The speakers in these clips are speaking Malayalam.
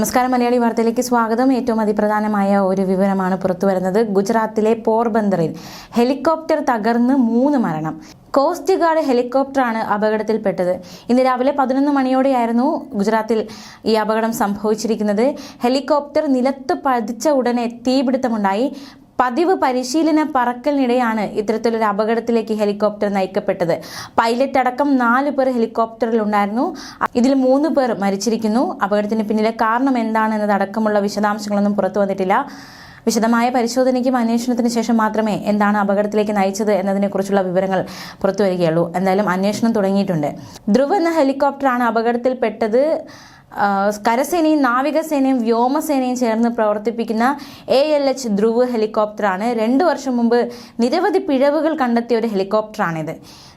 നമസ്കാരം. മലയാളി വാർത്തയിലേക്ക് സ്വാഗതം. ഏറ്റവും അതിപ്രധാനമായ ഒരു വിവരമാണ് പുറത്തുവരുന്നത്. ഗുജറാത്തിലെ പോർബന്ദറിൽ ഹെലികോപ്റ്റർ തകർന്ന് മൂന്ന് മരണം. കോസ്റ്റ് ഗാർഡ് ഹെലികോപ്റ്ററാണ് അപകടത്തിൽപ്പെട്ടത്. ഇന്ന് രാവിലെ പതിനൊന്ന് മണിയോടെയായിരുന്നു ഗുജറാത്തിൽ ഈ അപകടം സംഭവിച്ചിരിക്കുന്നത്. ഹെലികോപ്റ്റർ നിലത്ത് പതിച്ച ഉടനെ തീപിടുത്തമുണ്ടായി. പതിവ് പരിശീലന പറക്കലിനിടെയാണ് ഇത്തരത്തിലൊരു അപകടത്തിലേക്ക് ഹെലികോപ്റ്റർ നയിക്കപ്പെട്ടത്. പൈലറ്റ് അടക്കം നാല് പേർ ഹെലികോപ്റ്ററിൽ ഉണ്ടായിരുന്നു ഇതിൽ മൂന്ന് പേർ മരിച്ചിരിക്കുന്നു. അപകടത്തിന് പിന്നിലെ കാരണം എന്താണെന്നതടക്കമുള്ള വിശദാംശങ്ങളൊന്നും പുറത്തു വന്നിട്ടില്ല. വിശദമായ പരിശോധനയ്ക്കും അന്വേഷണത്തിന് ശേഷം മാത്രമേ എന്താണ് അപകടത്തിലേക്ക് നയിച്ചത് എന്നതിനെക്കുറിച്ചുള്ള വിവരങ്ങൾ പുറത്തു വരികയുള്ളൂ. എന്തായാലും അന്വേഷണം തുടങ്ങിയിട്ടുണ്ട്. ധ്രുവ് എന്ന ഹെലികോപ്റ്ററാണ് അപകടത്തിൽപ്പെട്ടത്. കരസേനയും നാവികസേനയും വ്യോമസേനയും ചേർന്ന് പ്രവർത്തിപ്പിക്കുന്ന എ എൽ എച്ച് ധ്രുവ് ഹെലികോപ്റ്ററാണ്. രണ്ടു വർഷം മുമ്പ് നിരവധി പിഴവുകൾ കണ്ടെത്തിയ ഒരു ഹെലികോപ്റ്ററാണിത്.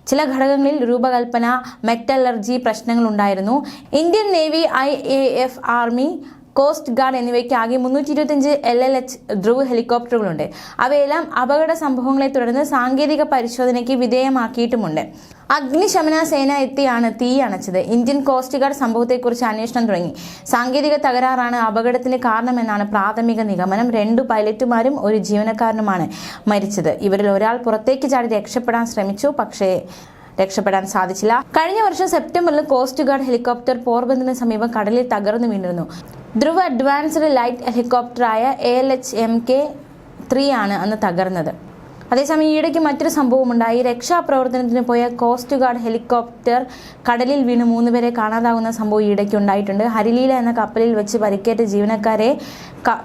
ചില ഘടകങ്ങളിൽ രൂപകൽപ്പന മെറ്റലർജി പ്രശ്നങ്ങൾ ഉണ്ടായിരുന്നു Indian navy I A F army coast guard എന്നിവയ്ക്ക് ആകെ മുന്നൂറ്റി ഇരുപത്തിയഞ്ച് എൽ എൽ എച്ച് ധ്രുവ് ഹെലികോപ്റ്ററുകളുണ്ട്. അവയെല്ലാം അപകട സംഭവങ്ങളെ തുടർന്ന് സാങ്കേതിക പരിശോധനയ്ക്ക് വിധേയമാക്കിയിട്ടുമുണ്ട്. അഗ്നിശമന സേന എത്തിയാണ് തീ അണച്ചത്. ഇന്ത്യൻ കോസ്റ്റ് ഗാർഡ് സംഭവത്തെക്കുറിച്ച് അന്വേഷണം തുടങ്ങി. സാങ്കേതിക തകരാറാണ് അപകടത്തിന് കാരണമെന്നാണ് പ്രാഥമിക നിഗമനം. രണ്ടു പൈലറ്റുമാരും ഒരു ജീവനക്കാരനുമാണ് മരിച്ചത്. ഇവരിൽ ഒരാൾ പുറത്തേക്ക് ചാടി രക്ഷപ്പെടാൻ ശ്രമിച്ചു. പക്ഷേ രക്ഷപ്പെടാൻ സാധിച്ചില്ല. കഴിഞ്ഞ വർഷം സെപ്റ്റംബറിൽ കോസ്റ്റ് ഗാർഡ് ഹെലികോപ്റ്റർ പോർബന്ദറിന് സമീപം കടലിൽ തകർന്നു വീണിരുന്നു. Dhruva advanced light ഹെലികോപ്റ്ററായ A L H M K three ആണ് അന്ന് തകർന്നത്. അതേസമയം ഈയിടയ്ക്ക് മറ്റൊരു സംഭവമുണ്ടായി. രക്ഷാപ്രവർത്തനത്തിന് പോയ കോസ്റ്റ് ഗാർഡ് ഹെലികോപ്റ്റർ കടലിൽ വീണ് മൂന്നുപേരെ കാണാതാവുന്ന സംഭവം ഈയിടയ്ക്ക് ഉണ്ടായിട്ടുണ്ട്. ഹരിലീല എന്ന കപ്പലിൽ വെച്ച് പരിക്കേറ്റ ജീവനക്കാരെ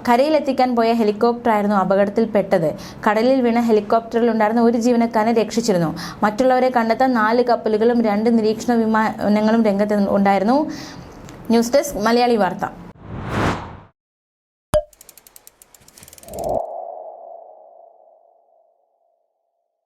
കരയിലെത്തിക്കാൻ പോയ ഹെലികോപ്റ്ററായിരുന്നു അപകടത്തിൽപ്പെട്ടത്. കടലിൽ വീണ ഹെലികോപ്റ്ററിൽ ഉണ്ടായിരുന്ന ഒരു ജീവനക്കാരനെ രക്ഷിച്ചിരുന്നു. മറ്റുള്ളവരെ കണ്ടെത്താൻ നാല് കപ്പലുകളും രണ്ട് നിരീക്ഷണ വിമാനങ്ങളും രംഗത്ത് ഉണ്ടായിരുന്നു. ന്യൂസ് ഡെസ്ക് മലയാളി വാർത്ത.